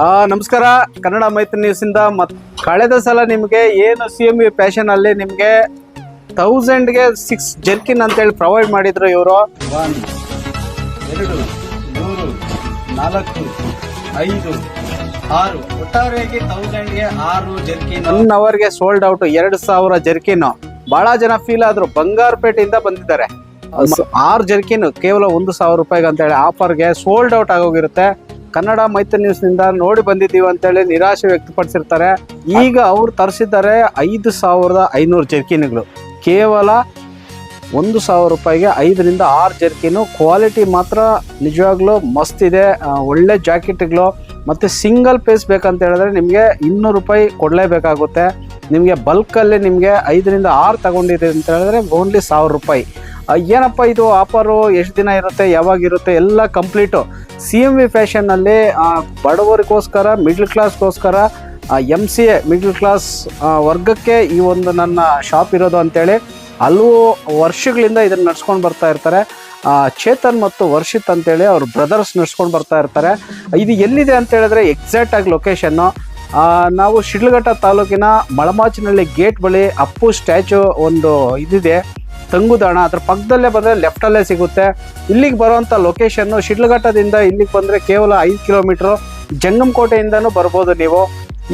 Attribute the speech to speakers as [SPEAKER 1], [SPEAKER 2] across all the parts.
[SPEAKER 1] ಆ, ನಮಸ್ಕಾರ. ಕನ್ನಡ ಮೈತ್ರಿ ನ್ಯೂಸ್ ಇಂದ ಮತ್ ಕಳೆದ ಸಲ ನಿಮಗೆ ಏನು ಸಿ ಎಂ ಪ್ಯಾಷನ್ ಅಲ್ಲಿ ನಿಮಗೆ ತೌಸಂಡ್ಗೆ ಸಿಕ್ಸ್ ಜರ್ಕಿನ್ ಅಂತೇಳಿ ಪ್ರೊವೈಡ್ ಮಾಡಿದ್ರು ಇವರು? ಒನ್ ಎರಡು ಮೂರು ನಾಲ್ಕು ಐದು ಆರು. ಒಟ್ಟಾರೆಯಾಗಿ ತೌಸಂಡ್ಗೆ ಆರು ಜರ್ಕಿನ್ ಒನ್ ಅವರ್ಗೆ ಸೋಲ್ಡ್ ಔಟ್ ಎರಡು ಸಾವಿರ ಜರ್ಕಿನ್ ಬಹಳ ಜನ ಫೀಲ್ ಆದ್ರು ಬಂಗಾರಪೇಟೆಯಿಂದ ಬಂದಿದ್ದಾರೆ. ಆರು ಜರ್ಕಿನ್ ಕೇವಲ ಒಂದು ಸಾವಿರ ರೂಪಾಯಿಗೆ ಅಂತೇಳಿ ಆಫರ್ಗೆ ಸೋಲ್ಡ್ ಔಟ್ ಆಗೋಗಿರುತ್ತೆ. ಕನ್ನಡ ಮೈತ್ರಿ ನ್ಯೂಸ್ನಿಂದ ನೋಡಿ ಬಂದಿದ್ದೀವಿ ಅಂತೇಳಿ ನಿರಾಶೆ ವ್ಯಕ್ತಪಡಿಸಿರ್ತಾರೆ. ಈಗ ಅವ್ರು ತರಿಸಿದ್ದಾರೆ ಐದು ಸಾವಿರದ ಐನೂರು ಜರ್ಕಿನ್ಗಳು. ಕೇವಲ ಒಂದು ಸಾವಿರ ರೂಪಾಯಿಗೆ ಐದರಿಂದ ಆರು ಜರ್ಕಿನು. ಕ್ವಾಲಿಟಿ ಮಾತ್ರ ನಿಜವಾಗ್ಲೂ ಮಸ್ತ್ ಇದೆ. ಒಳ್ಳೆ ಜಾಕೆಟ್ಗಳು ಮತ್ತು ಸಿಂಗಲ್ ಪೇಸ್ ಬೇಕಂತ ಹೇಳಿದ್ರೆ ನಿಮಗೆ ಇನ್ನೂರು ರೂಪಾಯಿ ಕೊಡಲೇಬೇಕಾಗುತ್ತೆ. ನಿಮಗೆ ಬಲ್ಕಲ್ಲಿ ನಿಮಗೆ ಐದರಿಂದ ಆರು ತಗೊಂಡಿದೆ ಅಂತ ಹೇಳಿದ್ರೆ ಓನ್ಲಿ ಸಾವಿರ ರೂಪಾಯಿ. ಏನಪ್ಪ ಇದು ಆಫರು? ಎಷ್ಟು ದಿನ ಇರುತ್ತೆ? ಯಾವಾಗಿರುತ್ತೆ ಎಲ್ಲ ಕಂಪ್ಲೀಟು. ಸಿ ಎಂ ವಿ ಫ್ಯಾಷನ್ನಲ್ಲಿ ಬಡವರಿಗೋಸ್ಕರ middle ಕ್ಲಾಸ್ಗೋಸ್ಕರ M C A middle class ವರ್ಗಕ್ಕೆ ಈ ಒಂದು ನನ್ನ ಶಾಪ್ ಇರೋದು ಅಂತೇಳಿ ಹಲವು ವರ್ಷಗಳಿಂದ ಇದನ್ನು ನಡ್ಸ್ಕೊಂಡು ಬರ್ತಾ ಇರ್ತಾರೆ. ಚೇತನ್ ಮತ್ತು ವರ್ಷಿತ್ ಅಂತೇಳಿ ಅವ್ರ ಬ್ರದರ್ಸ್ ನಡ್ಸ್ಕೊಂಡು ಬರ್ತಾ ಇರ್ತಾರೆ. ಇದು ಎಲ್ಲಿದೆ ಅಂತ ಹೇಳಿದ್ರೆ ಎಕ್ಸಾಕ್ಟ್ ಆಗಿ ಲೊಕೇಶನ್ನು ನಾವು ಶಿಡ್ಲಘಟ್ಟ ತಾಲೂಕಿನ ಮಳಮಾಚಿನಳ್ಳಿ ಗೇಟ್ ಬಳಿ ಅಪ್ಪು ಸ್ಟ್ಯಾಚು ಒಂದು ಇದಿದೆ. ತಂಗುದಾಣ, ಅದ್ರ ಪಕ್ಕದಲ್ಲೇ ಬಂದರೆ ಲೆಫ್ಟಲ್ಲೇ ಸಿಗುತ್ತೆ. ಇಲ್ಲಿಗೆ ಬರುವಂಥ ಲೊಕೇಶನ್ನು ಶಿಡ್ಲಘಟ್ಟದಿಂದ ಇಲ್ಲಿಗೆ ಬಂದರೆ ಕೇವಲ ಐದು ಕಿಲೋಮೀಟ್ರು ಜಂಗಮಕೋಟೆಯಿಂದನೂ ಬರ್ಬೋದು ನೀವು.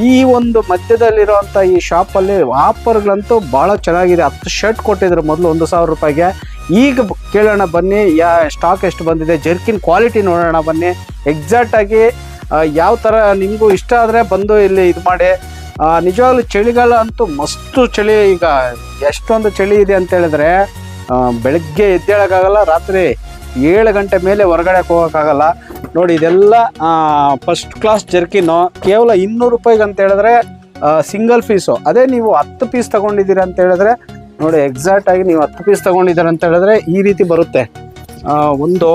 [SPEAKER 1] ಈ ಒಂದು ಮಧ್ಯದಲ್ಲಿರುವಂಥ ಈ ಶಾಪಲ್ಲಿ ಆಫರ್ಗಳಂತೂ ಭಾಳ ಚೆನ್ನಾಗಿದೆ. ಹತ್ತು ಶರ್ಟ್ ಕೊಟ್ಟಿದ್ರು ಮೊದಲು ಒಂದು ಸಾವಿರ ರೂಪಾಯಿಗೆ. ಈಗ ಕೇಳೋಣ ಬನ್ನಿ, ಯಾ ಸ್ಟಾಕ್ ಎಷ್ಟು ಬಂದಿದೆ. ಜರ್ಕಿನ್ ಕ್ವಾಲಿಟಿ ನೋಡೋಣ ಬನ್ನಿ. ಎಕ್ಸಾಕ್ಟಾಗಿ ಯಾವ ಥರ ನಿಮಗೂ ಇಷ್ಟ ಆದರೆ ಬಂದು ಇಲ್ಲಿ ಇದು ಮಾಡಿ. ನಿಜವಾಗ್ಲೂ ಚಳಿಗಾಲ ಅಂತೂ ಮಸ್ತು ಚಳಿ. ಈಗ ಎಷ್ಟೊಂದು ಚಳಿ ಇದೆ ಅಂತ ಹೇಳಿದ್ರೆ ಬೆಳಗ್ಗೆ ಎದ್ದೇಳಕ್ಕಾಗಲ್ಲ, ರಾತ್ರಿ ಏಳು ಗಂಟೆ ಮೇಲೆ ಹೊರಗಡೆ ಹೋಗೋಕ್ಕಾಗಲ್ಲ. ನೋಡಿ, ಇದೆಲ್ಲ ಫಸ್ಟ್ ಕ್ಲಾಸ್ ಜರ್ಕಿನು. ಕೇವಲ ಇನ್ನೂರು ರೂಪಾಯಿಗೆ ಅಂತ ಹೇಳಿದ್ರೆ ಸಿಂಗಲ್ ಫೀಸು ಅದೇ ನೀವು ಹತ್ತು ಪೀಸ್ ತಗೊಂಡಿದ್ದೀರಾ ಅಂತ ಹೇಳಿದ್ರೆ, ನೋಡಿ ಎಕ್ಸಾಕ್ಟ್ ಆಗಿ ನೀವು ಹತ್ತು ಪೀಸ್ ತಗೊಂಡಿದ್ದೀರ ಅಂತ ಹೇಳಿದ್ರೆ ಈ ರೀತಿ ಬರುತ್ತೆ. ಒಂದು,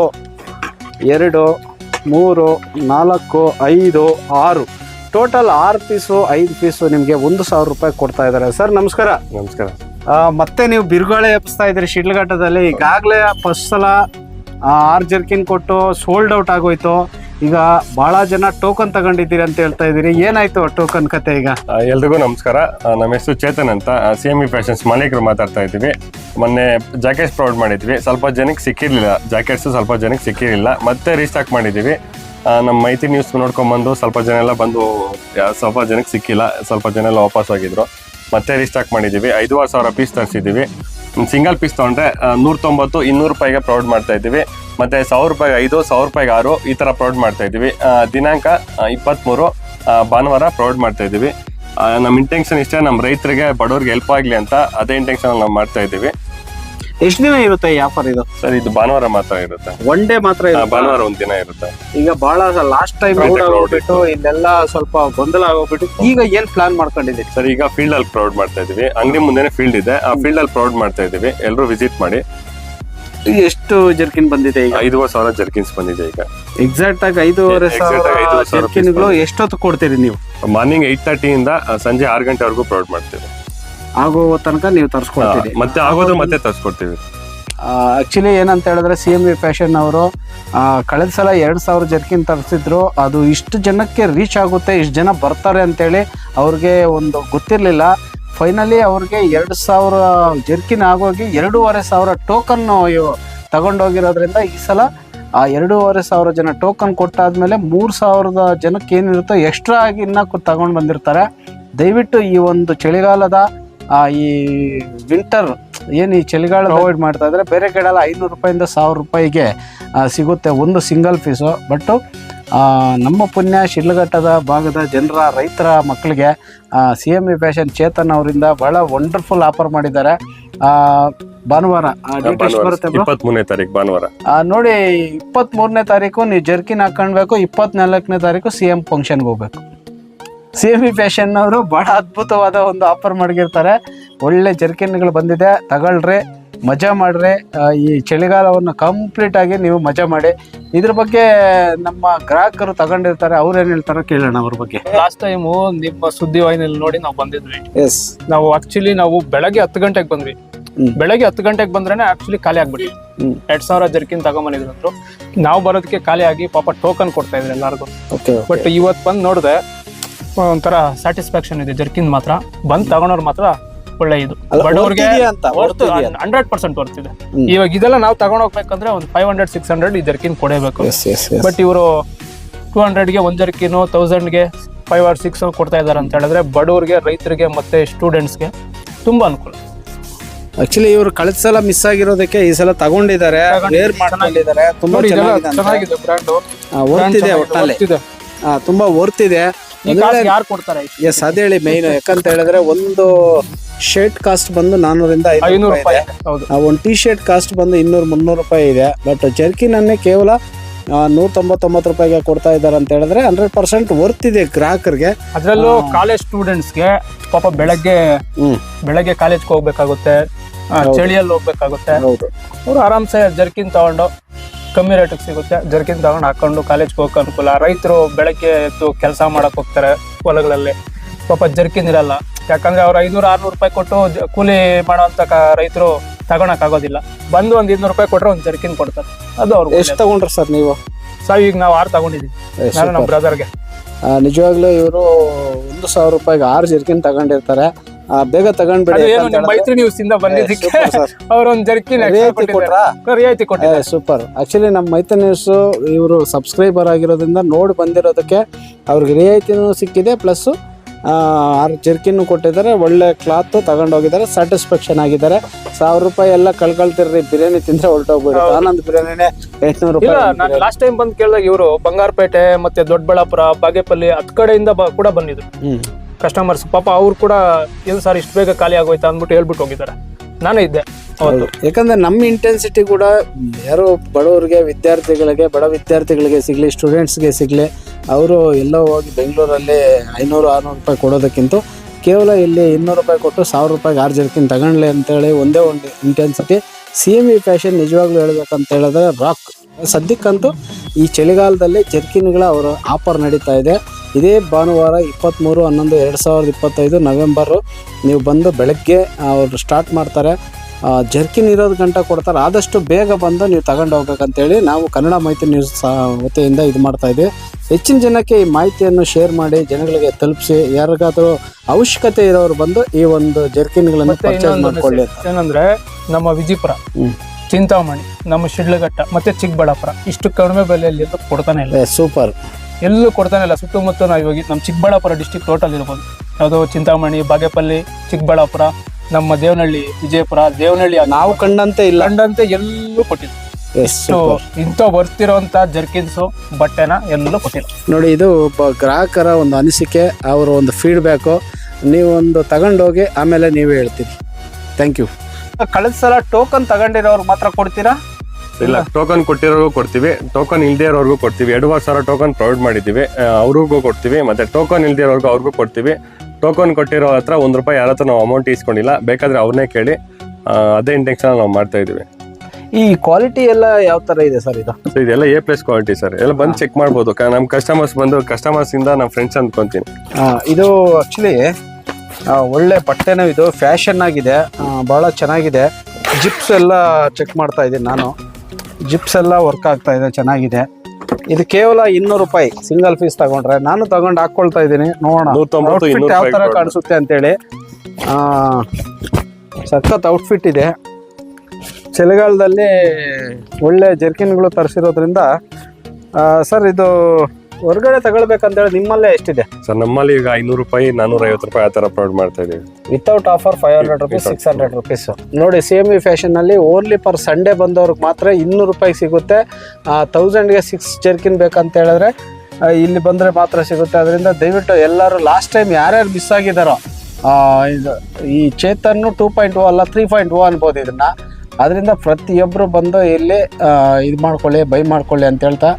[SPEAKER 1] ಎರಡು, ಮೂರು, ನಾಲ್ಕು, ಐದು, ಆರು. ಟೋಟಲ್ ಆರು ಪೀಸು ಐದು ಪೀಸು ನಿಮಗೆ ಒಂದು ಸಾವಿರ ರೂಪಾಯಿ ಕೊಡ್ತಾ ಇದ್ದಾರೆ. ಸರ್ ನಮಸ್ಕಾರ.
[SPEAKER 2] ನಮಸ್ಕಾರ.
[SPEAKER 1] ಆ, ಮತ್ತೆ ನೀವು ಬಿರುಗಾಳೆ ಎಬ್ಸ್ತಾ ಇದ್ರಿ ಶಿಡ್ಲಘಟ್ಟದಲ್ಲಿ ಈಗಾಗಲೇ ಫಸ್ಟ್ ಸಲ ಆರು ಜರ್ಕಿನ್ ಕೊಟ್ಟು ಸೋಲ್ಡ್ ಔಟ್ ಆಗೋಯ್ತು. ಈಗ ಬಹಳ ಜನ ಟೋಕನ್ ತಗೊಂಡಿದ್ದೀರಿ ಅಂತ ಹೇಳ್ತಾ ಇದ್ದೀರಿ. ಏನಾಯ್ತು ಟೋಕನ್ ಕತೆ ಈಗ?
[SPEAKER 2] ಆ, ಎಲ್ರಿಗೂ ನಮಸ್ಕಾರ. ಆ, ನಮ್ಮ ಹೆಸರು ಚೇತನ್ ಅಂತ. ಸಿ ಎಂ ಇ ಫ್ಯಾಷನ್ಸ್ ಮಾಲೀಕರು ಮಾತಾಡ್ತಾ ಇದ್ದೀವಿ. ಮೊನ್ನೆ ಜಾಕೆಟ್ಸ್ ಪ್ರೌಡ್ ಮಾಡಿದ್ವಿ. ಸ್ವಲ್ಪ ಜನಕ್ಕೆ ಸಿಕ್ಕಿರಲಿಲ್ಲ. ಜಾಕೆಟ್ಸ್ ಸ್ವಲ್ಪ ಜನಕ್ಕೆ ಸಿಕ್ಕಿರಲಿಲ್ಲ. ಮತ್ತೆ ರೀಸ್ಟಾಕ್ ಮಾಡಿದ್ದೀವಿ. ನಮ್ಮ ಮೈತ್ರಿ ನ್ಯೂಸ್ ನೋಡ್ಕೊಂಬಂದು ಸ್ವಲ್ಪ ಜನ ಎಲ್ಲ ಬಂದು ಸ್ವಲ್ಪ ಜನಕ್ಕೆ ಸಿಕ್ಕಿಲ್ಲ, ಸ್ವಲ್ಪ ಜನ ಎಲ್ಲ ವಾಪಸ್ ಆಗಿದ್ರು. ಮತ್ತೆ ರಿಸ್ಟಾಕ್ ಮಾಡಿದ್ದೀವಿ. ಐದುವರೆ ಸಾವಿರ ಪೀಸ್ ತರಿಸಿದ್ದೀವಿ. ಸಿಂಗಲ್ ಪೀಸ್ ತೊಗೊಂಡ್ರೆ ನೂರ ತೊಂಬತ್ತು ಇನ್ನೂರು ರೂಪಾಯಿಗೆ ಪ್ರೌಡ್ ಮಾಡ್ತಾ ಇದ್ದೀವಿ. ಮತ್ತೆ ಸಾವಿರ ರೂಪಾಯಿಗೆ ಐದು, ಸಾವಿರ ರೂಪಾಯಿಗೆ ಆರು, ಈ ಥರ ಪ್ರೌಡ್ ಮಾಡ್ತಾ ಇದ್ದೀವಿ. ದಿನಾಂಕ ಇಪ್ಪತ್ತ್ಮೂರು ಭಾನುವಾರ ಪ್ರೌಡ್ ಮಾಡ್ತಾ ಇದ್ದೀವಿ. ನಮ್ಮ ಇಂಟೆನ್ಷನ್ ಇಷ್ಟೇ ನಮ್ಮ ರೈತರಿಗೆ, ಬಡವ್ರಿಗೆ ಹೆಲ್ಪ್ ಆಗಲಿ ಅಂತ ಅದೇ ಇಂಟೆನ್ಷನ್ ನಾವು ಮಾಡ್ತಾ ಇದ್ದೀವಿ.
[SPEAKER 1] ಎಷ್ಟು ದಿನ ಇರುತ್ತೆ ಈ ಆಫರ್ ಇದು?
[SPEAKER 2] ಸರ್ ಇದು ಭಾನುವಾರ ಮಾತ್ರ ಇರುತ್ತೆ.
[SPEAKER 1] ಒನ್ ಡೇ ಮಾತ್ರ ಇರುತ್ತಾ?
[SPEAKER 2] ಭಾನುವಾರ ಒಂದ್ ದಿನ ಇರುತ್ತೆ.
[SPEAKER 1] ಈಗ ಬಹಳ ಲಾಸ್ಟ್ ಟೈಮ್
[SPEAKER 2] Crowd
[SPEAKER 1] ಔಟ್ ಆಗೋಗ್ಬಿಟ್ಟು
[SPEAKER 2] ಇತ್ತು.
[SPEAKER 1] ಇಲ್ಲೆಲ್ಲ ಸ್ವಲ್ಪ ಗೊಂದಲ ಆಗೋಗ್ಬಿಟ್ಟು ಈಗ ಏನ್ ಪ್ಲಾನ್ ಮಾಡ್ಕೊಂಡಿದ್ದೀರಿ?
[SPEAKER 2] ಸರ್ ಈಗ ಫೀಲ್ಡ್ ಅಲ್ಲಿ ಪ್ರೌಡ್ ಮಾಡ್ತಾ ಇದೀವಿ ಅಂಗಡಿ ಮುಂದೆನೆ ಫೀಲ್ಡ್ ಇದೆ. ಆ ಫೀಲ್ಡ್ ಅಲ್ಲಿ ಪ್ರೌಡ್ ಮಾಡ್ತಾ ಇದೀವಿ ಎಲ್ಲರೂ ವಿಸಿಟ್ ಮಾಡಿ.
[SPEAKER 1] ಈಗ ಎಷ್ಟು ಜರ್ಕಿನ್ ಬಂದಿದೆ ಈಗ?
[SPEAKER 2] ಐದುವರೆ ಸಾವಿರ ಜರ್ಕಿನ್ಸ್ ಬಂದಿದೆ ಈಗ.
[SPEAKER 1] ಎಕ್ಸಾಕ್ಟ್ ಆಗಿ ಐದೂವರೆ
[SPEAKER 2] Exact
[SPEAKER 1] ಸಾವಿರ
[SPEAKER 2] ಆಗಿ ಐದೂವರೆ ಸಾವಿರ
[SPEAKER 1] ಜರ್ಕಿನ್ಗಳು ಎಷ್ಟೊತ್ತು ಕೊಡ್ತೀರಿ ನೀವು?
[SPEAKER 2] ಮಾರ್ನಿಂಗ್ ಏಟ್ ತರ್ಟಿಯಿಂದ ಸಂಜೆ ಆರು ಗಂಟೆವರೆಗೂ ಪ್ರೌಡ್ ಮಾಡ್ತೀವಿ.
[SPEAKER 1] ಆಗೋ ತನಕ ನೀವು ತರಿಸ್ಕೊಡ್ತೀರಿ
[SPEAKER 2] ಮತ್ತೆ ಆಗೋದ್ರೆ ಮತ್ತೆ ತರಿಸ್ಕೊಡ್ತೀವಿ.
[SPEAKER 1] ಆಕ್ಚುಲಿ ಏನಂತ ಹೇಳಿದ್ರೆ ಸಿ ಎಂ ವಿ ಫ್ಯಾಷನ್ ಅವರು ಕಳೆದ ಸಲ ಎರಡು ಸಾವಿರ ಜರ್ಕಿನ್ ತರಿಸಿದ್ರು. ಅದು ಇಷ್ಟು ಜನಕ್ಕೆ ರೀಚ್ ಆಗುತ್ತೆ ಇಷ್ಟು ಜನ ಬರ್ತಾರೆ ಅಂತೇಳಿ ಅವ್ರಿಗೆ ಒಂದು ಗೊತ್ತಿರಲಿಲ್ಲ. ಫೈನಲಿ ಅವ್ರಿಗೆ ಎರಡು ಸಾವಿರ ಜರ್ಕಿನ್ ಆಗೋಗಿ ಎರಡೂವರೆ ಸಾವಿರ ಟೋಕನ್ ತಗೊಂಡೋಗಿರೋದ್ರಿಂದ ಈ ಸಲ ಆ ಎರಡೂವರೆ ಸಾವಿರ ಜನ ಟೋಕನ್ ಕೊಟ್ಟಾದ್ಮೇಲೆ ಮೂರು ಸಾವಿರದ ಜನಕ್ಕೆ ಏನಿರುತ್ತೋ ಎಕ್ಸ್ಟ್ರಾ ಆಗಿ ಇನ್ನೂ ತಗೊಂಡು ಬಂದಿರ್ತಾರೆ. ದಯವಿಟ್ಟು ಈ ಒಂದು ಚಳಿಗಾಲದ ಆ, ಈ ವಿಂಟರ್ ಏನು ಈ ಚಳಿಗಾಲ ಅವಾಯ್ಡ್ ಮಾಡ್ತಾ ಇದ್ರೆ ಬೇರೆ ಕಡೆ ಎಲ್ಲ ಐನೂರು ರೂಪಾಯಿಂದ ಸಾವಿರ ರೂಪಾಯಿಗೆ ಸಿಗುತ್ತೆ ಒಂದು ಸಿಂಗಲ್ ಪೀಸು ಬಟ್ಟು ನಮ್ಮ ಪುಣ್ಯ ಶಿಡ್ಲಘಟ್ಟದ ಭಾಗದ ಜನರ ರೈತರ ಮಕ್ಕಳಿಗೆ C M E fashion Chetan ಅವರಿಂದ ಬಹಳ ವಂಡರ್ಫುಲ್ ಆಫರ್ ಮಾಡಿದ್ದಾರೆ. ಭಾನುವಾರ ಆ, date ಬರುತ್ತೆ bro?
[SPEAKER 2] ಇಪ್ಪತ್ತ್ ಮೂರನೇ ತಾರೀಕು ಭಾನುವಾರ.
[SPEAKER 1] ನೋಡಿ ಇಪ್ಪತ್ತ್ ಮೂರನೇ ತಾರೀಕು ನೀವು ಜರ್ಕಿನ್ ಹಾಕೊಳ್ಬೇಕು ಇಪ್ಪತ್ನಾಲ್ಕನೇ ತಾರೀಕು ಸಿ ಎಂ ಫಂಕ್ಷನ್ಗೆ ಹೋಗ್ಬೇಕು. ಸಿ ಎಂ ಇ ಫ್ಯಾಷನ್ ಅವರು ಬಹಳ ಅದ್ಭುತವಾದ ಒಂದು ಆಫರ್ ಮಾಡಿರ್ತಾರೆ. ಒಳ್ಳೆ ಜರ್ಕಿನ್ಗಳು ಬಂದಿದೆ. ತಗೊಳ್ರಿ ಮಜಾ ಮಾಡ್ರಿ. ಈ ಚಳಿಗಾಲವನ್ನು ಕಂಪ್ಲೀಟ್ ಆಗಿ ನೀವು ಮಜಾ ಮಾಡಿ. ಇದ್ರ ಬಗ್ಗೆ ನಮ್ಮ ಗ್ರಾಹಕರು ತಗೊಂಡಿರ್ತಾರೆ ಅವ್ರು ಏನ್ ಹೇಳ್ತಾರೋ ಕೇಳೋಣ ಅವ್ರ ಬಗ್ಗೆ.
[SPEAKER 3] ಲಾಸ್ಟ್ ಟೈಮು ನಿಮ್ಮ ಸುದ್ದಿ ವಾಹಿನಿಯಲ್ಲಿ ನೋಡಿ ನಾವು ಬಂದಿದ್ವಿ.
[SPEAKER 1] ಎಸ್
[SPEAKER 3] ನಾವು ಆಕ್ಚುಲಿ ನಾವು ಬೆಳಗ್ಗೆ ಹತ್ತು ಗಂಟೆಗೆ ಬಂದ್ವಿ. ಬೆಳಗ್ಗೆ ಹತ್ತು ಗಂಟೆಗೆ ಬಂದ್ರೆ ಆಕ್ಚುಲಿ ಖಾಲಿ ಆಗ್ಬಿಟ್ಟು
[SPEAKER 1] ಹ್ಮ್.
[SPEAKER 3] ಎರಡ್ ಸಾವಿರ ಜರ್ಕಿನ್ ತಗೊಂಬಂದಿದ್ರು. ನಾವು ಬರೋದಕ್ಕೆ ಖಾಲಿ ಆಗಿ ಪಾಪ ಟೋಕನ್ ಕೊಡ್ತಾ ಇದ್ರು ಎಲ್ಲಾರ್ಗು.
[SPEAKER 1] ಓಕೆ
[SPEAKER 3] ಬಟ್ ಇವತ್ತು ಬಂದ್ ನೋಡಿದೆ ಒಂಥರ ಸ್ಯಾಟಿಸ್ಫ್ಯಾಕ್ಷನ್ ಇದೆ. ಜರ್ಕಿನ್ ಮಾತ್ರ. ಬಂದ್ ತಗೊಳೋರು ಮಾತ್ರ ಒಳ್ಳೆ ಇದು. ಬಡವ್ರಿಗೆ. ಹಂಡ್ರೆಡ್ ಪರ್ಸೆಂಟ್ ಬರ್ತಿದೆ
[SPEAKER 1] ಇದೆ
[SPEAKER 3] ಇವಾಗ ಇದೆಲ್ಲ ನಾವು ತಗೊಂಡೋಗ್ಬೇಕಂದ್ರೆ ಒಂದು ಫೈವ್ ಹಂಡ್ರೆಡ್ ಸಿಕ್ಸ್ ಹಂಡ್ರೆಡ್ ಈ ಜರ್ಕಿನ್ ಕೊಡಬೇಕು. ಬಟ್ ಇವರು ಟೂ ಹಂಡ್ರೆಡ್ಗೆ ಒಂದು ಜರ್ಕಿನು ತೌಸಂಡ್ಗೆ ಫೈವ್ ಆರ್ ಸಿಕ್ಸ್ ಕೊಡ್ತಾ ಇದ್ದಾರೆ ಅಂತ ಹೇಳಿದ್ರೆ ಬಡವ್ರಿಗೆ ರೈತರಿಗೆ ಮತ್ತೆ ಸ್ಟೂಡೆಂಟ್ಸ್ಗೆ ತುಂಬಾ ಅನುಕೂಲ.
[SPEAKER 1] ಆಕ್ಚುಲಿ ಇವರು ಕಳೆದ ಸಲ ಮಿಸ್ ಆಗಿರೋದಕ್ಕೆ ಈ ಸಲ ತಗೊಂಡಿದ್ದಾರೆ.
[SPEAKER 3] ತಗೊಂಡಿದ್ದಾರೆ,
[SPEAKER 1] ವೇರ್ ಮಾಡ್ಕೊಂಡಿದ್ದಾರೆ ತುಂಬಾ ಚೆನ್ನಾಗಿದೆ
[SPEAKER 3] ಬ್ರ್ಯಾಂಡ್
[SPEAKER 1] ಇದೆ ಒಟ್ಟಲ್ಲಿ ತುಂಬಾ ವರ್ತ್ ಇದೆ.
[SPEAKER 3] ಈ ಕಾಸು ಯಾರು ಕೊಡ್ತಾರೆ?
[SPEAKER 1] ಎಸ್ ಅದೇ ಹೇಳಿ ಮೈನ್ ಯಾಕಂತ ಹೇಳಿದ್ರೆ ಒಂದು ಶರ್ಟ್ ಕಾಸ್ಟ್ ಬಂದು ನಾನೂರಿಂದ ಐನೂರು ರೂಪಾಯಿ ಒಂದು ಟಿ ಶರ್ಟ್ ಕಾಸ್ಟ್ ಬಂದು ಇನ್ನೂರು ಮುನ್ನೂರು ರೂಪಾಯಿ ಇದೆ. ಬಟ್ ಜರ್ಕಿನ್ ಅನ್ನೇ ಕೇವಲ ನೂರ ತೊಂಬತ್ತೊಂಬತ್ತು ರೂಪಾಯಿಗೆ ಕೊಡ್ತಾ ಇದ್ದಾರೆ ಅಂತ ಹೇಳಿದ್ರೆ ಹಂಡ್ರೆಡ್ ಪರ್ಸೆಂಟ್ ವರ್ತ್ ಇದೆ ಗ್ರಾಹಕರಿಗೆ.
[SPEAKER 3] ಅದರಲ್ಲೂ ಕಾಲೇಜ್ ಸ್ಟೂಡೆಂಟ್ಸ್ಗೆ ಪಾಪ ಬೆಳಗ್ಗೆ ಬೆಳಗ್ಗೆ ಕಾಲೇಜ್ಗೆ ಹೋಗ್ಬೇಕಾಗುತ್ತೆ. ಚಳಿಯಲ್ಲಿ ಹೋಗ್ಬೇಕಾಗುತ್ತೆ.
[SPEAKER 1] ಹೌದು.
[SPEAKER 3] ಅವರು ಆರಾಮ್ಸೆ ಜರ್ಕಿನ್ ತಗೊಂಡು ಕಮ್ಮಿ ರೇಟಿಗೆ ಸಿಗುತ್ತೆ. ಜರ್ಕಿನ್ ತಗೊಂಡು ಹಾಕೊಂಡು ಕಾಲೇಜ್ಗೆ ಹೋಗಕ್ಕೆ ಅನುಕೂಲ. ರೈತರು ಬೆಳಗ್ಗೆ ಎದ್ದು ಕೆಲಸ ಮಾಡಕ್ಕೆ ಹೋಗ್ತಾರೆ ಹೊಲಗಳಲ್ಲಿ. ಪಾಪ ಜರ್ಕಿನ್ ಇರಲ್ಲ. ಯಾಕಂದ್ರೆ ಅವ್ರು ಐನೂರು ಆರ್ನೂರು ರೂಪಾಯಿ ಕೊಟ್ಟು ಕೂಲಿ ಮಾಡುವಂತ ರೈತರು ತಗೊಳಕ್ ಆಗೋದಿಲ್ಲ. ಬಂದು ಒಂದ್ ಇನ್ನೂರು ರೂಪಾಯಿ ಕೊಟ್ರೆ ಒಂದು ಜರ್ಕಿನ್ ಕೊಡ್ತಾರೆ. ಅದು ಅವ್ರು
[SPEAKER 1] ಎಷ್ಟು ತಗೊಂಡ್ರಿ ಸರ್ ನೀವು?
[SPEAKER 3] ಸರ್ ಈಗ ನಾವು ಆರು ತಗೊಂಡಿದ್ದೀವಿ ನಾನು ನಮ್ಮ. ಬ್ರದರ್ಗೆ
[SPEAKER 1] ನಿಜವಾಗ್ಲೂ ಇವರು ಒಂದು ಸಾವಿರ ರೂಪಾಯಿಗೆ ಆರು ಜರ್ಕಿನ್ ತಗೊಂಡಿರ್ತಾರೆ. ಬೇಗ ತಗೊಂಡ್ಬಿಡಿ
[SPEAKER 3] ಏನು ನಿಮ್ಮ ಮೈತ್ರಿ ನ್ಯೂಸ್ ಇಂದ ಬಂದಿದ್ದಕ್ಕೆ
[SPEAKER 1] super sir.
[SPEAKER 3] ಅವ್ರೊಂದ್ ಜರ್ಕಿನ್
[SPEAKER 1] ರಿಯಾಯಿತಿ ಕೊಟ್ರಾ?
[SPEAKER 3] ರಿಯಾಯಿತಿ ಕೊಟ್ಟಿದ್ದಾರೆ.
[SPEAKER 1] ಸೂಪರ್ ಆಕ್ಚುಲಿ ನಮ್ಮ ಮೈತ್ರಿ ನ್ಯೂಸ್ ಇವರು ಸಬ್ಸ್ಕ್ರೈಬರ್ ಆಗಿರೋದ್ರಿಂದ ನೋಡಿ ಬಂದಿರೋದಕ್ಕೆ ಅವ್ರಿಗೆ ರಿಯಾಯಿತಿನೂ ಸಿಕ್ಕಿದೆ ಪ್ಲಸ್ ಆರು ಜರ್ಕಿನ್ನು ಕೊಟ್ಟಿದ್ದಾರೆ. ಒಳ್ಳೆ ಕ್ಲಾತ್ ತಗೊಂಡೋಗಿದ್ದಾರೆ ಸ್ಯಾಟಿಸ್ಫ್ಯಾಕ್ಷನ್ ಆಗಿದ್ದಾರೆ. ಸಾವಿರ ರೂಪಾಯಿ ಎಲ್ಲ ಕಳ್ಕೊಳ್ತಿರ್ರಿ ಬಿರಿಯಾನಿ ತಿಂದ್ರೆ ಹೊರಟೋಗ್ಬಿಡಿ ಆನಂದ್ ಬಿರಿಯಾನಿನೇ ಎಂಟ್ನೂರು ರೂಪಾಯಿ
[SPEAKER 3] ನಾನು ಲಾಸ್ಟ್ ಟೈಮ್ ಬಂದ್ ಕೇಳಿದಾಗ ಇವರು ಬಂಗಾರಪೇಟೆ ಮತ್ತೆ ದೊಡ್ಡಬಳ್ಳಾಪುರ ಬಾಗೇಪಲ್ಲಿ ಹತ್ ಕಡೆಯಿಂದ ಕೂಡ ಬಂದಿದ್ರು.
[SPEAKER 1] ಹ್ಮ್.
[SPEAKER 3] ಕಸ್ಟಮರ್ಸ್ ಪಾಪ ಅವ್ರು ಕೂಡ, ಏನು ಸರ್ ಇಷ್ಟು ಬೇಗ ಖಾಲಿ ಆಗೋಯ್ತಾ? ಅಂದ್ಬಿಟ್ಟು ಹೇಳ್ಬಿಟ್ಟು ಹೋಗಿದ್ದಾರೆ. ನಾನು ಇದ್ದೆ
[SPEAKER 1] ಯಾಕಂದ್ರೆ ನಮ್ಮ ಇಂಟೆನ್ಸಿಟಿ ಕೂಡ, ಯಾರು ಬಡವರಿಗೆ, ವಿದ್ಯಾರ್ಥಿಗಳಿಗೆ, ಬಡ ವಿದ್ಯಾರ್ಥಿಗಳಿಗೆ ಸಿಗಲಿ ಸ್ಟೂಡೆಂಟ್ಸ್ಗೆ ಸಿಗಲಿ, ಅವರು ಎಲ್ಲೋ ಹೋಗಿ ಬೆಂಗಳೂರಲ್ಲಿ ಐನೂರು, ಆರುನೂರು ರೂಪಾಯಿ ಕೊಡೋದಕ್ಕಿಂತ, ಕೇವಲ ಇಲ್ಲಿ ಇನ್ನೂರು ರೂಪಾಯಿ ಕೊಟ್ಟು ಸಾವಿರ ರೂಪಾಯಿಗೆ ಆರು ಜರ್ಕಿನ್ ತಗೊಂಡ್ಲಿ ಅಂತೇಳಿ ಒಂದೇ ಒಂದು intensity C M E fashion ನಿಜವಾಗ್ಲೂ ಹೇಳ್ಬೇಕಂತ ಹೇಳಿದ್ರೆ ರಾಕ್ ಸದ್ಯಕ್ಕಂತೂ ಈ ಚಳಿಗಾಲದಲ್ಲಿ ಜರ್ಕಿನ್ಗಳ ಅವರ ಆಫರ್ ನಡೀತಾ ಇದೆ. ಇದೇ ಭಾನುವಾರ ಇಪ್ಪತ್ತ್ಮೂರು ಹನ್ನೊಂದು ಎರಡು ಸಾವಿರದ ಇಪ್ಪತ್ತೈದು ನವೆಂಬರು ನೀವು ಬಂದು ಬೆಳಗ್ಗೆ ಅವರು ಸ್ಟಾರ್ಟ್ ಮಾಡ್ತಾರೆ. ಜರ್ಕಿನ್ ಇರೋದು ಗಂಟ ಕೊಡ್ತಾರೆ. ಆದಷ್ಟು ಬೇಗ ಬಂದು ನೀವು ತಗೊಂಡು ಹೋಗ್ಬೇಕಂತೇಳಿ ನಾವು ಕನ್ನಡ ಮಾಹಿತಿ ನ್ಯೂಸ್ ವತಿಯಿಂದ ಇದು ಮಾಡ್ತಾ ಇದ್ದೀವಿ ಹೆಚ್ಚಿನ ಜನಕ್ಕೆ ಈ ಮಾಹಿತಿಯನ್ನು ಶೇರ್ ಮಾಡಿ ಜನಗಳಿಗೆ ತಲುಪಿಸಿ ಯಾರಿಗಾದರೂ ಅವಶ್ಯಕತೆ ಇರೋರು ಬಂದು ಈ ಒಂದು ಜರ್ಕಿನ್ಗಳನ್ನು ಪರ್ಚೇಸ್ ಮಾಡಿಕೊಳ್ಳಿ
[SPEAKER 3] ಏನಂದ್ರೆ ನಮ್ಮ ವಿಜಯಪುರ. ಚಿಂತಾಮಣಿ ನಮ್ಮ ಶಿಡ್ಲಘಟ್ಟ ಮತ್ತೆ ಚಿಕ್ಕಬಳ್ಳಾಪುರ ಇಷ್ಟು ಕಡಿಮೆ ಬೆಲೆಯಲ್ಲಿ ಅಂತ ಕೊಡ್ತಾನೆ ಇಲ್ಲ.
[SPEAKER 1] ಸೂಪರ್
[SPEAKER 3] ಎಲ್ಲೂ ಕೊಡ್ತಾನೆ ಇಲ್ಲ. ಸುತ್ತಮುತ್ತ ನಾವು ಇವಾಗ ನಮ್ಮ ಚಿಕ್ಕಬಳ್ಳಾಪುರ ಡಿಸ್ಟಿಕ್ ಟೋಟಲ್ ಇರ್ಬೋದು. ಯಾವುದೋ ಚಿಂತಾಮಣಿ ಬಾಗೇಪಲ್ಲಿ ಚಿಕ್ಕಬಳ್ಳಾಪುರ ನಮ್ಮ ದೇವನಹಳ್ಳಿ ವಿಜಯಪುರ ದೇವನಹಳ್ಳಿ
[SPEAKER 1] ನಾವು ಕಂಡಂತೆ ಇಲ್ಲ.
[SPEAKER 3] ಕಂಡಂತೆ ಎಲ್ಲೂ ಕೊಟ್ಟಿಲ್ಲ. ಎಷ್ಟು ಇಂಥ ಬರ್ತಿರೋಂಥ ಜರ್ಕಿನ್ಸು ಬಟ್ಟೆನ ಎಲ್ಲೂ ಕೊಟ್ಟಿಲ್ಲ.
[SPEAKER 1] ನೋಡಿ ಇದು ಒಬ್ಬ ಗ್ರಾಹಕರ ಒಂದು ಅನಿಸಿಕೆ ಅವರ ಒಂದು ಫೀಡ್ಬ್ಯಾಕು ನೀವೊಂದು ತಗೊಂಡೋಗಿ ಆಮೇಲೆ ನೀವೇ ಹೇಳ್ತೀರಿ. ಥ್ಯಾಂಕ್ ಯು ಕಳೆದ ಸಲ ಟೋಕನ್ ತಗೊಂಡಿರೋರು ಮಾತ್ರ ಕೊಡ್ತೀರಾ?
[SPEAKER 2] ಇಲ್ಲ ಟೋಕನ್ ಕೊಟ್ಟಿರೋರ್ಗೂ ಕೊಡ್ತೀವಿ ಟೋಕನ್ ಇಲ್ದೇ ಇರೋರ್ಗೂ ಕೊಡ್ತೀವಿ. ಎರಡುವರೆ ಸಾವಿರ ಟೋಕನ್ ಪ್ರೊವೈಡ್ ಮಾಡಿದ್ದೀವಿ. ಅವ್ರಿಗೂ ಕೊಡ್ತೀವಿ ಮತ್ತೆ ಟೋಕನ್ ಇಲ್ದೇ ಇರೋರ್ಗೂ ಅವ್ರಿಗೂ ಕೊಡ್ತೀವಿ. ಟೋಕನ್ ಕೊಟ್ಟಿರೋ ಹತ್ರ ಒಂದು ರೂಪಾಯಿ ಯಾರ ಹತ್ರ ನಾವು ಅಮೌಂಟ್ ಇಸ್ಕೊಂಡಿಲ್ಲ ಬೇಕಾದ್ರೆ ಅವ್ರನ್ನೇ ಕೇಳಿ ಅದೇ ಇಂಟೆನ್ಷನ್ ನಾವು ಮಾಡ್ತಾ ಇದೀವಿ
[SPEAKER 1] ಈ ಕ್ವಾಲಿಟಿ ಎಲ್ಲ ಯಾವ ತರ ಇದೆ ಸರ್ ಇದು?
[SPEAKER 2] ಸೊ ಇದೆಲ್ಲ ಎ ಪ್ಲಸ್ ಕ್ವಾಲಿಟಿ ಸರ್. ಎಲ್ಲ ಬಂದು ಚೆಕ್ ಮಾಡ್ಬೋದು. ಕ- ನಮ್ಮ ಕಸ್ಟಮರ್ಸ್ ಬಂದು ಕಸ್ಟಮರ್ಸ್ ಇಂದ ನಮ್ಮ ಫ್ರೆಂಡ್ಸ್ ಅಂದ್ಕೊಂತೀನಿ
[SPEAKER 1] ಆ, ಇದು ಆಕ್ಚುಲಿ ಒಳ್ಳೆ ಬಟ್ಟೆನೂ ಇದು ಫ್ಯಾಷನ್ ಆಗಿದೆ. ಆ, ಬಹಳ ಚೆನ್ನಾಗಿದೆ. ಜಿಪ್ಸ್ ಎಲ್ಲ ಚೆಕ್ ಮಾಡ್ತಾ ಇದ್ದೀನಿ ನಾನು. ಜಿಪ್ಸ್ ಎಲ್ಲ ವರ್ಕ್ ಆಗ್ತಾ ಇದೆ ಚೆನ್ನಾಗಿದೆ. ಇದು ಕೇವಲ ಇನ್ನೂರು ರೂಪಾಯಿ ಸಿಂಗಲ್ ಪೀಸ್ ತಗೊಂಡ್ರೆ. ನಾನು ತಗೊಂಡು ಹಾಕೊಳ್ತಾ ಇದ್ದೀನಿ. ನೋಡೋಣ. ಯಾವ ತರ ಕಾಣಿಸುತ್ತೆ ಅಂತೇಳಿ. ಸಖತ್ ಔಟ್ಫಿಟ್ ಇದೆ. ಚಳಿಗಾಲದಲ್ಲಿ ಒಳ್ಳೆ ಜರ್ಕಿನ್ಗಳು ತರಿಸಿರೋದ್ರಿಂದ ಸರ್ ಇದು ಹೊರಗಡೆ ತಗೊಳ್ಬೇಕಂತೇಳಿ ನಿಮ್ಮಲ್ಲೇ ಎಷ್ಟಿದೆ?
[SPEAKER 2] ಸರ್ ನಮ್ಮಲ್ಲಿ ಈಗ ಐನೂರು ರೂಪಾಯಿ ನಾನೂರ ಐವತ್ತು ರೂಪಾಯಿ ಆ ಥರ ಪ್ರೌಡ್ ಮಾಡ್ತಾ ಇದೀವಿ
[SPEAKER 1] without offer five hundred rupees six hundred rupees ನೋಡಿ ಸಿ ಎಂ ಇ ಫ್ಯಾಷನ್ನಲ್ಲಿ ಓನ್ಲಿ ಪರ್ ಸಂಡೇ ಬಂದವ್ರಿಗೆ ಮಾತ್ರ ಇನ್ನೂರು ರೂಪಾಯಿ ಸಿಗುತ್ತೆ. ತೌಸಂಡ್ಗೆ ಸಿಕ್ಸ್ ಜರ್ಕಿನ್ ಬೇಕಂತ ಹೇಳಿದ್ರೆ ಆ, ಇಲ್ಲಿ ಬಂದರೆ ಮಾತ್ರ ಸಿಗುತ್ತೆ. ಅದರಿಂದ ದಯವಿಟ್ಟು ಎಲ್ಲರೂ ಲಾಸ್ಟ್ ಟೈಮ್ ಯಾರ್ಯಾರು ಮಿಸ್ ಆಗಿದ್ದಾರೋ ಆ, ಇದು ಈ ಚೇತನ್ನು ಟೂ ಪಾಯಿಂಟ್ ಓ ಅಲ್ಲ ತ್ರೀ ಪಾಯಿಂಟ್ ಓ ಅನ್ಬೋದು ಇದನ್ನ. ಅದರಿಂದ ಪ್ರತಿಯೊಬ್ಬರು ಬಂದು ಇಲ್ಲಿ ಇದು ಮಾಡ್ಕೊಳ್ಳಿ ಬೈ ಮಾಡ್ಕೊಳ್ಳಿ ಅಂತ ಹೇಳ್ತಾ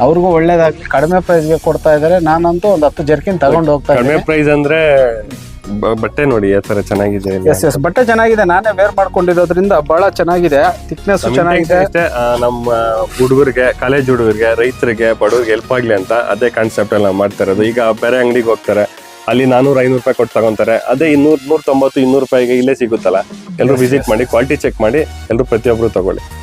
[SPEAKER 1] ಅವ್ರಿಗೂ ಒಳ್ಳೇದಾಗಲಿ ಕಡಿಮೆ ಪ್ರೈಸ್ಗೆ ಕೊಡ್ತಾ ಇದ್ದಾರೆ ನಾನಂತೂ ಒಂದು ಹತ್ತು ಜರ್ಕಿನ್ ತಗೊಂಡು ಹೋಗ್ತಾ
[SPEAKER 2] ಕಡಿಮೆ
[SPEAKER 1] ಇದ್ದೀನಿ.
[SPEAKER 2] ಪ್ರೈಸ್ ಅಂದ್ರೆ ಬ- ಬಟ್ಟೆ ನೋಡಿ ಯಾವ ಚೆನ್ನಾಗಿದೆ ಇಲ್ಲಿ.
[SPEAKER 1] ಎಸ್ ಎಸ್ ಬಟ್ಟೆ ಚೆನ್ನಾಗಿದೆ. ನಾನೇ ವೇರ್ ಮಾಡ್ಕೊಂಡಿರೋದ್ರಿಂದ ಬಹಳ ಚೆನ್ನಾಗಿದೆ. ಥಿಕ್ನೆಸ್ ಚೆನ್ನಾಗಿದೆ.
[SPEAKER 2] ಅಷ್ಟೇ ಆ, ನಮ್ಮ ಹುಡುಗರಿಗೆ ಕಾಲೇಜ್ ಹುಡುಗರಿಗೆ ರೈತರಿಗೆ ಬಡವ್ರಿಗೆ ಹೆಲ್ಪ್ ಆಗ್ಲಿ ಅಂತ ಅದೇ ಕಾನ್ಸೆಪ್ಟ್ ಅಲ್ಲಿ ನಾವು ಮಾಡ್ತಾ ಇರೋದು. ಈಗ ಬೇರೆ ಅಂಗಡಿಗೆ ಹೋಗ್ತಾರೆ. ಅಲ್ಲಿ ನಾನೂರ ಐನೂರು ರೂಪಾಯಿ ಕೊಟ್ಟು ತಗೊಂತಾರೆ. ಅದೇ ಇನ್ನೂರ್ ನೂರ ತೊಂಬತ್ತು ಇನ್ನೂರು ರೂಪಾಯಿಗೆ ಇಲ್ಲೇ ಸಿಗುತ್ತಲ್ಲ. ಎಲ್ಲರೂ ವಿಸಿಟ್ ಮಾಡಿ ಕ್ವಾಲಿಟಿ ಚೆಕ್ ಮಾಡಿ ಎಲ್ಲರೂ ಪ್ರತಿಯೊಬ್ಬರು ತಗೊಳ್ಳಿ.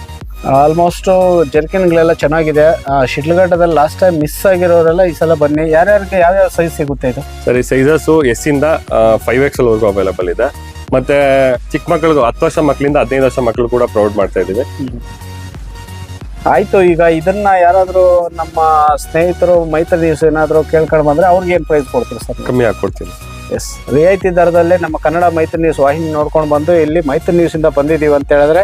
[SPEAKER 1] ಆಲ್ಮೋಸ್ಟ್ ಜರ್ಕಿನ್ಗಳೆಲ್ಲ ಚೆನ್ನಾಗಿದೆ. ಶಿಡ್ಲಘಟ್ಟದಲ್ಲಿ ಲಾಸ್ಟ್ ಟೈಮ್ ಮಿಸ್ ಆಗಿರೋರೆಲ್ಲ ಈ ಸಲ ಬನ್ನಿ. ಯಾರ್ಯಾರಿಗೆ ಯಾವ್ಯಾವ ಸೈಜ್ ಸಿಗುತ್ತೆ ಇದು?
[SPEAKER 2] ಸರಿ ಸೈಜಸ್ಸು ಎಸ್ ಇಂದ ಫೈವ್ ಎಕ್ಸ್ ವರೆಗೂ ಅವೈಲಬಲ್ ಇದೆ. ಮತ್ತೆ ಚಿಕ್ಕ ಮಕ್ಕಳಿಗೂ ಹತ್ತು ವರ್ಷ ಮಕ್ಕಳಿಂದ ಹದಿನೈದು ವರ್ಷ ಮಕ್ಕಳು ಕೂಡ ಪ್ರೌಡ್ ಮಾಡ್ತಾ ಇದ್ದೀವಿ.
[SPEAKER 1] ಆಯ್ತು ಈಗ ಇದನ್ನ ಯಾರಾದ್ರೂ ನಮ್ಮ ಸ್ನೇಹಿತರು ಮೈತ್ರಿ ದಿವಸ ಏನಾದ್ರು ಕೇಳ್ಕೊಂಡು ಬಂದ್ರೆ ಅವ್ರಿಗೆ ಏನು ಪ್ರೈಸ್ ಕೊಡ್ತೀರಿ ಸರ್?
[SPEAKER 2] ಕಮ್ಮಿ ಹಾಕೊಡ್ತೀನಿ
[SPEAKER 1] ಎಸ್ ರಿಯಾಯಿತಿ ದರದಲ್ಲೇ ನಮ್ಮ ಕನ್ನಡ ಮೈತ್ರಿ ನ್ಯೂಸ್ ವಾಹಿನಿ ನೋಡ್ಕೊಂಡು ಬಂದು ಇಲ್ಲಿ ಮೈತ್ರಿ ನ್ಯೂಸಿಂದ ಇಂದ ಬಂದಿದ್ದೀವಿ ಅಂತ ಹೇಳಿದ್ರೆ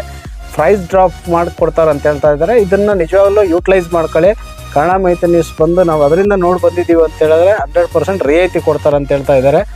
[SPEAKER 1] ಪ್ರೈಸ್ ಡ್ರಾಪ್ ಮಾಡಿಕೊಡ್ತಾರೆ ಅಂತ ಹೇಳ್ತಾ ಇದ್ದಾರೆ ಇದನ್ನು ನಿಜವಾಗ್ಲೂ ಯೂಟಿಲೈಸ್ ಮಾಡ್ಕೊಳ್ಳಿ. ಕನ್ನಡ ಮೈತ್ರಿ ನ್ಯೂಸ್ ಬಂದು ನಾವು ಅದರಿಂದ ನೋಡಿ ಬಂದಿದ್ದೀವಿ ಅಂತ ಹೇಳಿದ್ರೆ ಹಂಡ್ರೆಡ್ ಪರ್ಸೆಂಟ್ ರಿಯಾಯಿತಿ ಕೊಡ್ತಾರೆ ಅಂತ ಹೇಳ್ತಾ ಇದ್ದಾರೆ.